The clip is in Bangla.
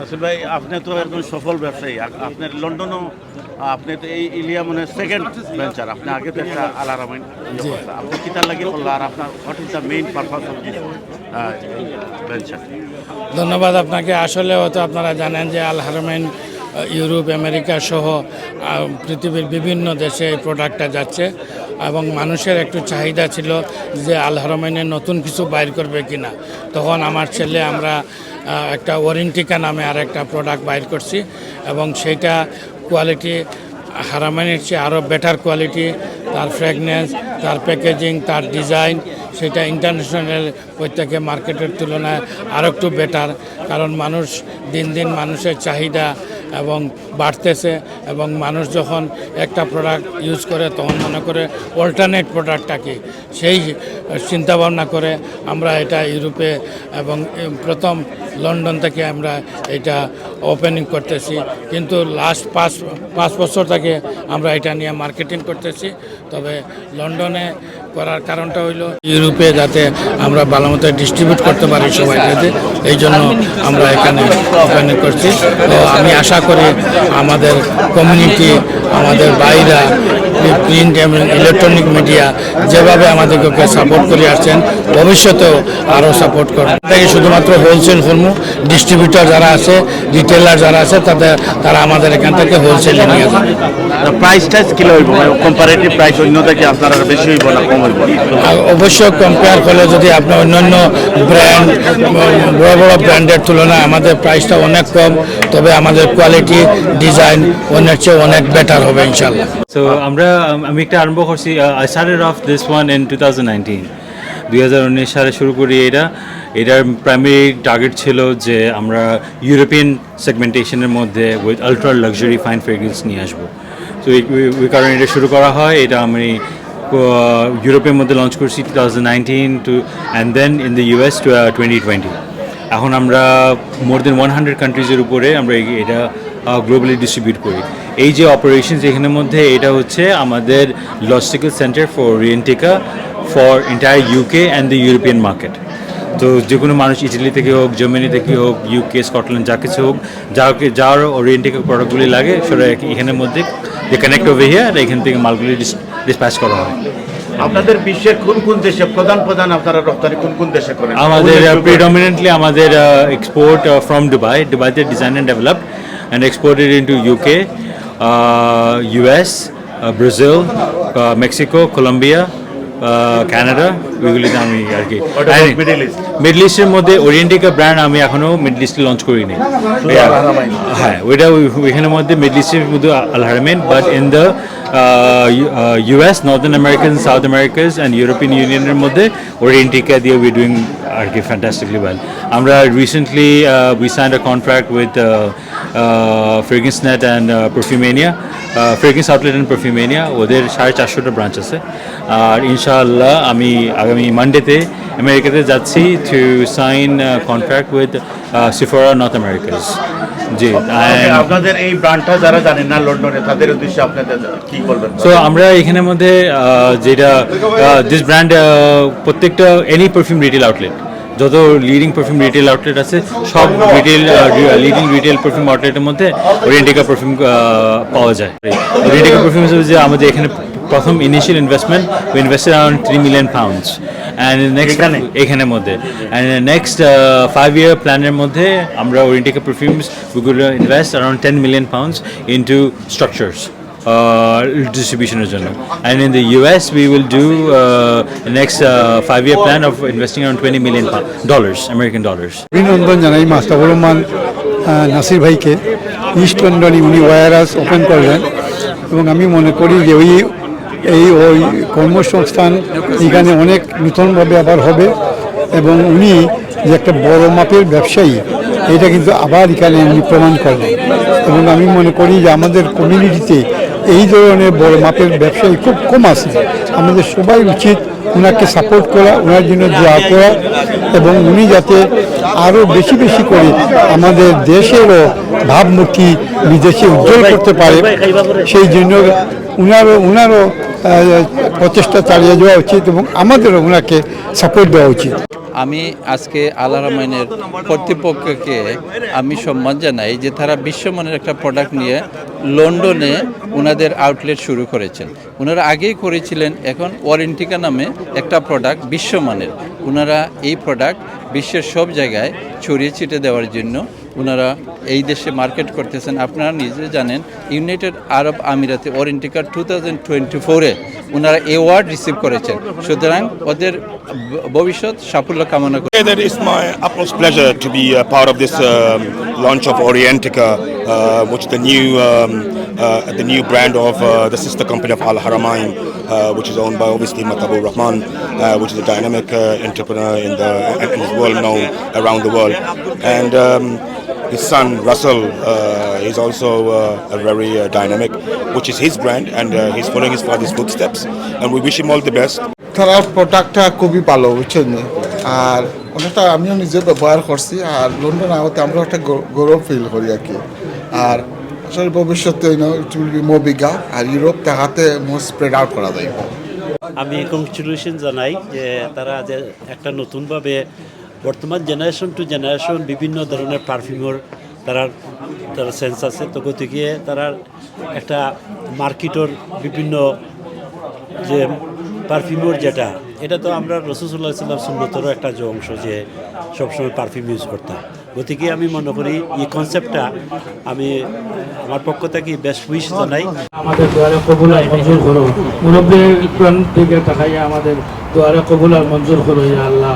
নাসির ভাই আপনি তো একজন সফল ব্যবসায়ী। আপনার লন্ডনও আপনি তো এই ইলিয়া মানে সেকেন্ড ভেঞ্চার আপনি আগে তো একটা আলারামাইন আপনি কিতার লাগে বলল আর আপনার what is the main purpose of this venture ধন্যবাদ আপনাকে। আসলে হয়তো আপনারা জানেন যে আল হারমেন ইউরোপ আমেরিকা সহ পৃথিবীর বিভিন্ন দেশে এই প্রোডাক্টটা যাচ্ছে। এবং মানুষের একটু চাহিদা ছিল যে আল হারমেনের নতুন কিছু বাইর করবে কিনা। তখন আমার ছেলে আমরা একটা ওয়ারেন্টিকা নামে আর একটা প্রোডাক্ট বাইর করছি এবং সেইটা কোয়ালিটি হারামাইনের চেয়ে আরও বেটার কোয়ালিটি তার ফ্র্যাগনেন্স তার প্যাকেজিং তার ডিজাইন সেটা ইন্টারন্যাশনাল প্রত্যেকে মার্কেটের তুলনায় আরও একটু বেটার কারণ মানুষ দিন দিন মানুষের চাহিদা এবং বাড়তেছে এবং মানুষ যখন একটা প্রোডাক্ট ইউজ করে, তখন মনে করে অল্টারনেট প্রোডাক্টটা কি? সেই চিন্তাভাবনা করে আমরা এটা ইউরোপে এবং প্রথম লন্ডন থেকে আমরা এটা ওপেনিং করতেছি। কিন্তু লাস্ট পাঁচ পাঁচ বছর থেকে আমরা এটা নিয়ে মার্কেটিং করতেছি। তবে লন্ডনে করার কারণটা হইল ইউরোপে যাতে আমরা ভালো মতো ডিস্ট্রিবিউট করতে পারি সবাই যাতে এই জন্য আমরা এখানে ওখানে করছি। তো আমি আশা করি আমাদের কমিউনিটি আমাদের বাইরা প্রিন্ট এবং ইলেকট্রনিক মিডিয়া যেভাবে আমাদেরকে সাপোর্ট করে আসছেন ভবিষ্যতেও আরও সাপোর্ট করবেন থেকে শুধুমাত্র হোলসেল ফর্ম ডিস্ট্রিবিউটর যারা আছে রিটেলার যারা আছে তাদের তারা আমাদের এখান থেকে হোলসেলে নিয়ে হইব কম্পারেটিভ প্রাইস অন্য থেকে আপনার আর বেশি হইব না কম হইব? অবশ্যই কম্পেয়ার করলে যদি আপনি অন্যান্য ব্র্যান্ড বড় বড় ব্র্যান্ডের তুলনায় আমাদের প্রাইসটা অনেক কম তবে আমাদের কোয়ালিটি ডিজাইন অনেক চেয়ে অনেক বেটার হবে ইনশাল্লাহ সো আমরা আমি একটা আরম্ভ করছি I started off this one in two thousand nineteen দুই হাজার উনিশ সালে শুরু করি এটা এটার প্রাইমারি টার্গেট ছিল যে আমরা ইউরোপিয়ান সেগমেন্টেশনের মধ্যে with ultra luxury fine fragrance নিয়ে আসব। তো ওই কারণে এটা শুরু করা হয়। এটা আমি ইউরোপের মধ্যে লঞ্চ করছি two thousand nineteen two and then in the US twenty twenty এখন আমরা মোর দেন ওয়ান হান্ড্রেড কান্ট্রিজের উপরে আমরা এটা গ্লোবালি ডিস্ট্রিবিউট করি। এই যে অপারেশনস এখানের মধ্যে এটা হচ্ছে আমাদের logistical centre for Orientica for entire UK and the European market তো যে কোনো মানুষ ইটালি থেকে হোক জার্মানি থেকে হোক ইউকে স্কটল্যান্ড যা কিছু হোক যাকে যার ওরিয়েন্টিকা প্রোডাক্টগুলি লাগে সেটা এখানের মধ্যে যে কানেক্ট ওভার হিয়ার এখান থেকে মালগুলি ডিসপ্যাচ করা হয়। আপনাদের বিশ্বের কোন কোন দেশে প্রধান প্রধান আপনারা রপ্তানি কোন কোন দেশে করেন? আমাদের প্রিডমিনেন্টলি আমাদের এক্সপোর্ট ফ্রম দুবাই দুবাইতে design and developed and exported into UK US Brazil Mexico Colombia Canada ওইগুলিতে আমি আর কি? মিডল ইস্টের মধ্যে ওরিয়েন্টিকা ব্র্যান্ড আমি এখনও মিডল ইস্টে লঞ্চ করিনি। হ্যাঁ ওইটা ওই- ওইখানের মধ্যে মিডল ইস্টের মধ্যে Al Haramain but in the US northern American south Americas and European ইউনিয়নের মধ্যে ওরিয়েন্টিকা দিয়ে উই ডুইং আর কি ফ্যান্টাস্টিকলি ওয়েল আমরা recently we signed a contract with fragrance net and Perfumania fragrance outlet and Perfumania ওদের সাড়ে চারশোটা ব্রাঞ্চ আছে। আর ইনশাআল্লাহ আমি আগামী মানডেতে আমেরিকাতে যাচ্ছি to sign contract with Sephora North Americas জি আপনাদের এই ব্র্যান্ডটা যারা জানেন না লন্ডনে তাদের উদ্দেশ্যে আপনাদের কি বলবেন? সো আমরা এখানের মধ্যে যেটা দিস ব্র্যান্ড প্রত্যেকটা এনি পারফিউম রিটেল আউটলেট যত লিডিং পারফিউম রিটেল আউটলেট আছে সব রিটেল লিডিং রিটেল পারফিউম আউটলেটের মধ্যে ওরিয়েন্টিকা পারফিউম পাওয়া যায়। ওরিয়েন্টিকা পারফিউম হিসেবে যে আমাদের এখানে প্রথম initial investment invested around three million pounds and next এখানে? এখানের মধ্যে। অ্যান্ড নেক্সট ফাইভ ইয়ার প্ল্যানের মধ্যে আমরা Orientica perfumes উইগুলো invest around ten million pounds into structures ডিস্ট্রিবিউশনের জন্য and in the US we will do next five year plan of investing around twenty million dollars American dollars অভিনন্দন জানাই মাস্টার আহ, নাসির ভাইকে। ইস্ট লন্ডনে উনি ওয়ারাস ওপেন করলেন। এবং আমি মনে করি যে ওই এই ওই কর্মসংস্থান এখানে অনেক নূতনভাবে আবার হবে। এবং উনি যে একটা বড় মাপের ব্যবসায়ী এটা কিন্তু আবার এখানে উনি প্রমাণ করলেন। এবং আমি মনে করি যে আমাদের কমিউনিটিতে এই ধরনের বড় মাপের ব্যবসায়ী খুব কম আছে। আমাদের সবাই উচিত ওনাকে সাপোর্ট করা ওনার জন্য দোয়া করা এবং উনি যাতে আরও বেশি বেশি করে আমাদের দেশেরও ভাবমূর্তি বিদেশে উজ্জ্বল করতে পারে। সেই জন্য উনারও উনারও প্রচেষ্টা চালিয়ে যাওয়া উচিত এবং আমাদেরও ওনাকে সাপোর্ট দেওয়া উচিত। আমি আজকে আল্লাহ রহমানের কর্তৃপক্ষকে আমি সম্মান জানাই যে তারা বিশ্বমানের একটা প্রোডাক্ট নিয়ে লন্ডনে ওনাদের আউটলেট শুরু করেছেন। ওনারা আগেই করেছিলেন এখন ওয়ারেন্টিকা নামে একটা প্রোডাক্ট বিশ্বমানের। ওনারা এই প্রোডাক্ট বিশ্বের সব জায়গায় ছড়িয়ে ছিটে দেওয়ার জন্য ওনারা এই দেশে মার্কেট করতেছেন। আপনারা নিজে জানেন ইউনাইটেড আরব আমিরাতে ওয়ারেন্টিকা টু থাউজেন্ড টোয়েন্টি ফোরে ওনারা অ্যাওয়ার্ড রিসিভ করেছেন সুতরাং ওদের ভবিষ্যৎ সাফল্য কামনা করি that it's my utmost pleasure to be a part of this um, launch of Orientica, uh, which the new um, uh, the new brand of uh, the sister company of Al Haramain, uh, which is owned by obviously Matabur Rahman, uh, which is a dynamic uh, entrepreneur in the and is well known around the world, and. Um, his son Russell uh, is also uh, a very uh, dynamic, which is his brand, and uh, he's following his father's footsteps. And we wish him all the best. তারা প্রোডাক্টটা খুবই ভালো বুঝছেন আর ওটা আমিও নিজে ব্যবহার করছি আর লন্ডন আওয়াতে আমরা একটা গৌ- গৌরব ফিল করি আর কি আর আসলে ভবিষ্যতে it will be more bigger R Europe তাহাতে মোর স্প্রেড আউট করা যায় আমি কংগ্রেচুলেশন জানাই যে তারা যে একটা নতুনভাবে বর্তমান জেনারেশন টু জেনারেশন বিভিন্ন ধরনের পারফিউমের তারা তারা সেন্স আছে। তো গতিকে তারা একটা মার্কেটর বিভিন্ন যে পারফিউমের যেটা, এটা তো আমরা রসুল্লাহ সাল্লাম সুন্নতেরও একটা যে অংশ যে সবসময় পারফিউম ইউজ করতাম। গতিকে আমি মনে করি এই কনসেপ্টটা আমি আমার পক্ষ থেকে বেশ উইশ জানাই। আমাদের দুয়ারে কবুল আর মঞ্জুর করো। মুরব্বী থেকে তাকাইয়া আমাদের দুয়ারে কবুল আর মঞ্জুর করো আল্লাহ।